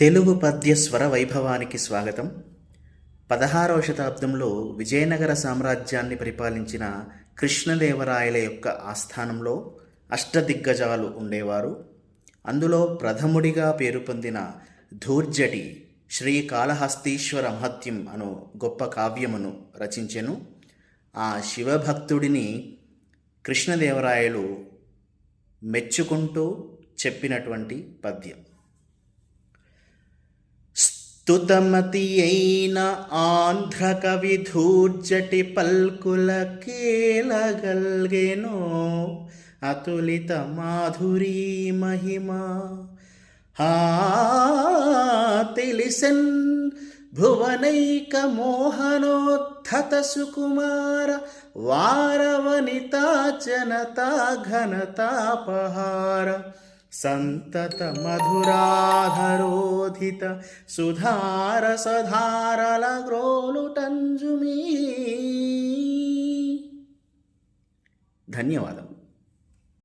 తెలుగు పద్య స్వర వైభవానికి స్వాగతం. పదహారవ శతాబ్దంలో విజయనగర సామ్రాజ్యాన్ని పరిపాలించిన కృష్ణదేవరాయల యొక్క ఆస్థానంలో అష్టదిగ్గజాలు ఉండేవారు. అందులో ప్రథముడిగా పేరు పొందిన ధూర్జటి శ్రీ కాళహస్తీశ్వర మహత్యం అను గొప్ప కావ్యమును రచించెను. ఆ శివభక్తుడిని కృష్ణదేవరాయలు మెచ్చుకుంటూ చెప్పినటువంటి పద్యం. స్తుతమతి అయిన ఆంధ్ర కవి పల్కుల కేలగల్గెనో అతులిత మాధురీ మహిమ. హా తెలిసెన్ భువనైక మోహనోద్ధత సుకుమార వారవనితా జనతా ఘనతాపహార సంతత మధురాధరు మధురాధరోధిత సుధార గ్రోలు గ్రోలుటంజుమీ ధన్యవాదం